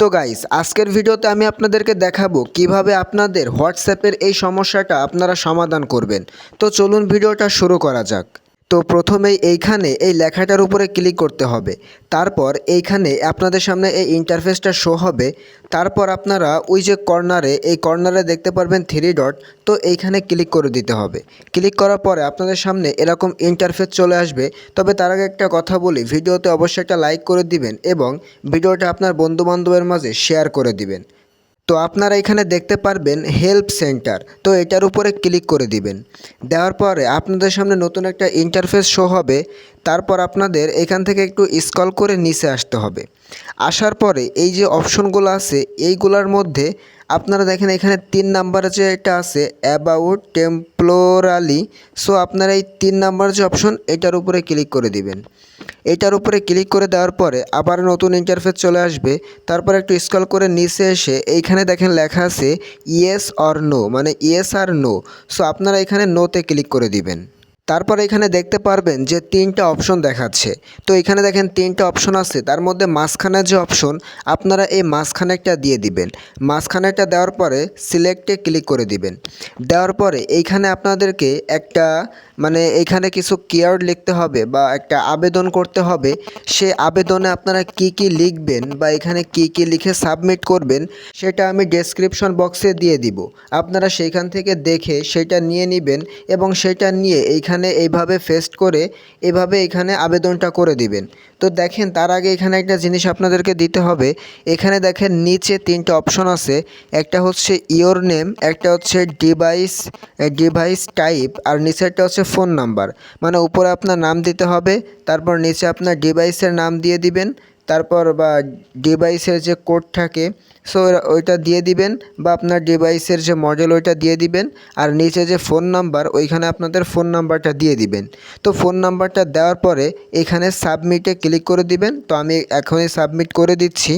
তো গাইস আজকের ভিডিওতে আমি আপনাদেরকে দেখাবো কীভাবে আপনাদের হোয়াটসঅ্যাপের এই সমস্যাটা আপনারা সমাধান করবেন। তো চলুন ভিডিওটা শুরু করা যাক। তো প্রথমেই এইখানে এই লেখাটার উপরে ক্লিক করতে হবে। তারপর এইখানে আপনাদের সামনে এই ইন্টারফেসটা শো হবে। তারপর আপনারা ওই যে কর্নারে এই কর্নারে দেখতে পারবেন থ্রি ডট তো এইখানে ক্লিক করে দিতে হবে। ক্লিক করার পরে আপনাদের সামনে এরকম ইন্টারফেস চলে আসবে। তবে তার আগে একটা কথা বলি, ভিডিওতে অবশ্যই একটা লাইক করে দিবেন এবং ভিডিওটা আপনার বন্ধুবান্ধবের মাঝে শেয়ার করে দিবেন। তো আপনারা এখানে দেখতে পারবেন হেল্প সেন্টার তো এটার উপরে ক্লিক করে দিবেন। দেওয়ার পরে আপনাদের সামনে নতুন একটা ইন্টারফেস শো হবে, তারপর আপনাদের এখান থেকে একটু স্কল করে নিচে আসতে হবে। আসার পরে এই যে অপশনগুলো আছে, এইগুলোর মধ্যে আপনারা দেখেন এখানে তিন নাম্বারে যে এটা আছে অ্যাবাউট টেম্পোরালি সো আপনারা এই তিন নাম্বার যে অপশন এটার উপরে ক্লিক করে দিবেন। এটার উপরে ক্লিক করে দেওয়ার পরে আবার নতুন ইন্টারফেস চলে আসবে। তারপর একটু স্কল করে নিচে এসে এইখানে দেখেন লেখা আছে ইয়েস অর নো মানে ইয়েস আর নো সো আপনারা এখানে নোতে ক্লিক করে দিবেন। তারপর এখানে দেখতে পারবেন যে তিনটা অপশন দেখাচ্ছে। তো এখানে দেখেন তিনটা অপশন আছে, তার মধ্যে মাঝখানের যে অপশন আপনারা এই মাঝখানেরটা দিয়ে দিবেন। মাঝখানেরটা দেওয়ার পরে সিলেক্টে ক্লিক করে দিবেন। দেওয়ার পরে এইখানে আপনাদেরকে একটা মানে এখানে কিছু কিওয়ার্ড লিখতে হবে বা একটা আবেদন করতে হবে। সে আবেদনে আপনারা কি কি লিখবেন বা এখানে কি কি লিখে সাবমিট করবেন, সেটা আমি ডেসক্রিপশন বক্সে দিয়ে দিব। আপনারা সেইখান থেকে দেখে সেটা নিয়ে নেবেন এবং সেটা নিয়ে এইখানে এইভাবে ফেস্ট করে এভাবে এখানে আবেদনটা করে দিবেন। তো দেখেন, তার আগে এখানে একটা জিনিস আপনাদেরকে দিতে হবে। এখানে দেখেন, নিচে তিনটা অপশন আছে। একটা হচ্ছে ইয়োর নেম একটা হচ্ছে ডিভাইস ডিভাইস টাইপ আর নিচেরটা হচ্ছে ফোন নাম্বার মানে উপরে আপনার নাম দিতে হবে, তারপর নিচে আপনার ডিভাইসের নাম দিয়ে দিবেন। তারপর বা ডিভাইসের যে কোড থাকে সো ওইটা দিয়ে দিবেন বা আপনার ডিভাইসের যে মডেল ওইটা দিয়ে দিবেন, আর নিচে যে ফোন নাম্বার ওইখানে আপনাদের ফোন নাম্বারটা দিয়ে দিবেন। তো ফোন নাম্বারটা দেওয়ার পরে এখানে সাবমিটে ক্লিক করে দিবেন। তো আমি এখনই সাবমিট করে দিচ্ছি।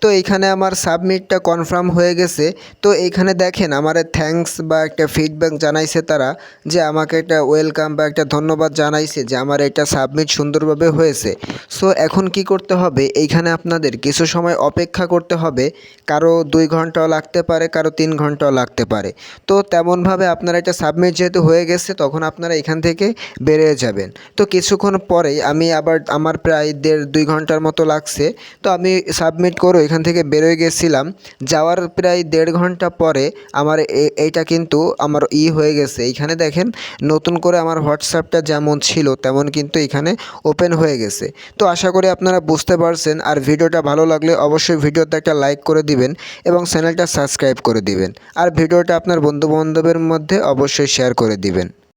তো এইখানে আমার সাবমিটটা কনফার্ম হয়ে গেছে। তো এইখানে দেখেন আমার থ্যাঙ্কস বা একটা ফিডব্যাক জানাইছে তারা যে আমাকে একটা ওয়েলকাম বা একটা ধন্যবাদ জানাইছে যে আমার এটা সাবমিট সুন্দরভাবে হয়েছে। সো এখন কি করতে হবে? এইখানে আপনাদের কিছু সময় অপেক্ষা করতে হবে। কারও দুই ঘন্টাও লাগতে পারে, কারও তিন ঘন্টাও লাগতে পারে। তো তেমনভাবে আপনার এটা সাবমিট যেহেতু হয়ে গেছে, তখন আপনারা এখান থেকে বেরিয়ে যাবেন। তো কিছুক্ষণ পরেই আমি আবার, আমার প্রায় দেড় দুই ঘণ্টার মতো লাগছে। তো আমি সাবমিট করে এখান থেকে বেরোয় গেছিলাম। যাওয়ার প্রায় দেড় ঘণ্টা পরে আমার এইটা কিন্তু আমার ই হয়ে গেছে। এইখানে দেখেন, নতুন করে আমার হোয়াটসঅ্যাপটা যেমন ছিল, তেমন কিন্তু এখানে ওপেন হয়ে গেছে। তো আশা করি আপনারা বুঝতে পারছেন। আর ভিডিওটা ভালো লাগলে অবশ্যই ভিডিওতে একটা লাইক করে দিবেন এবং চ্যানেলটা সাবস্ক্রাইব করে দিবেন। আর ভিডিওটা আপনার বন্ধুবান্ধবের মধ্যে অবশ্যই শেয়ার করে দিবেন।